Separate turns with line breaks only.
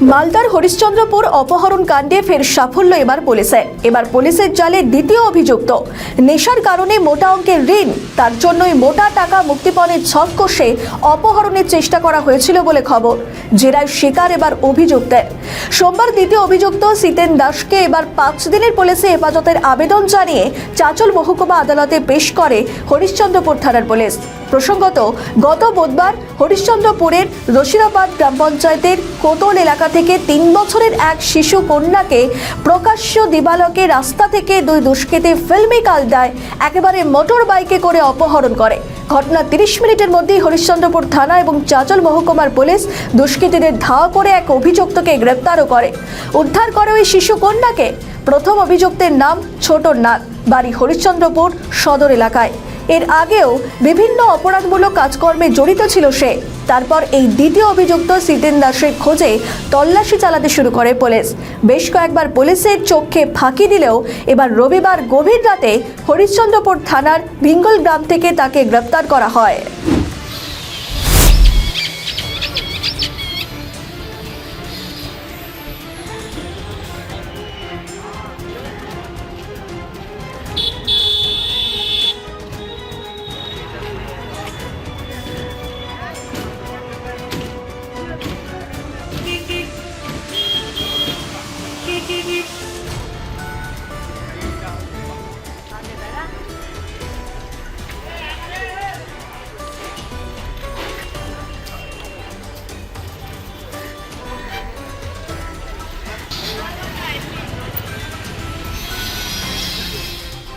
মালদার হরিশ্চন্দ্রপুর অপহরণ কাণ্ডে ফের সাফল্য এবার পুলিশের। এবার পুলিশের জালে দ্বিতীয় অভিযুক্ত। নেশার কারণে মোটা অঙ্কের ঋণ। তার জন্যই মোটা টাকা মুক্তিপণের ছক কষে অপহরণের চেষ্টা করা হয়েছিল বলে খবর। জেরায় শিকার এবার অভিযোগ অভিযুক্তের সোমবার দ্বিতীয় অভিযুক্ত সিতেন দাসকে এবার পাঁচ দিনের পুলিশে হেফাজতের আবেদন জানিয়ে চাচল মহকুমা আদালতে পেশ করে হরিশ্চন্দ্রপুর থানার পুলিশ। প্রসঙ্গত, গত বুধবার হরিশ্চন্দ্রপুরের রশিদাবাদ গ্রাম পঞ্চায়েতের কোতল এলাকা থেকে তিন বছরের এক শিশু কন্যাকে প্রকাশ্য দিবালকে রাস্তা থেকে দুই দুষ্কৃতী ফিল্মি কালদায় একেবারে মোটর বাইকে করে অপহরণ করে। ঘটনা তিরিশ মিনিটের মধ্যেই হরিশ্চন্দ্রপুর থানা এবং চাঁচল মহকুমার পুলিশ দুষ্কৃতীদের ধাওয়া করে এক অভিযুক্তকে গ্রেপ্তারও করে। উদ্ধার করে ওই শিশু কন্যাকে প্রথম অভিযুক্তের নাম ছোট নাথ বাড়ি হরিশ্চন্দ্রপুর, সদর এলাকায়। এর আগেও বিভিন্ন অপরাধমূলক কাজকর্মে জড়িত ছিল সে। তারপর এই দ্বিতীয় অভিযুক্ত সিতেন দাসের খোঁজে তল্লাশি চালাতে শুরু করে পুলিশ। বেশ কয়েকবার পুলিশের চোখে ফাঁকি দিলেও এবার রবিবার গভীর রাতে হরিশ্চন্দ্রপুর থানার ভিঙ্গল গ্রাম থেকে তাকে গ্রেপ্তার করা হয়।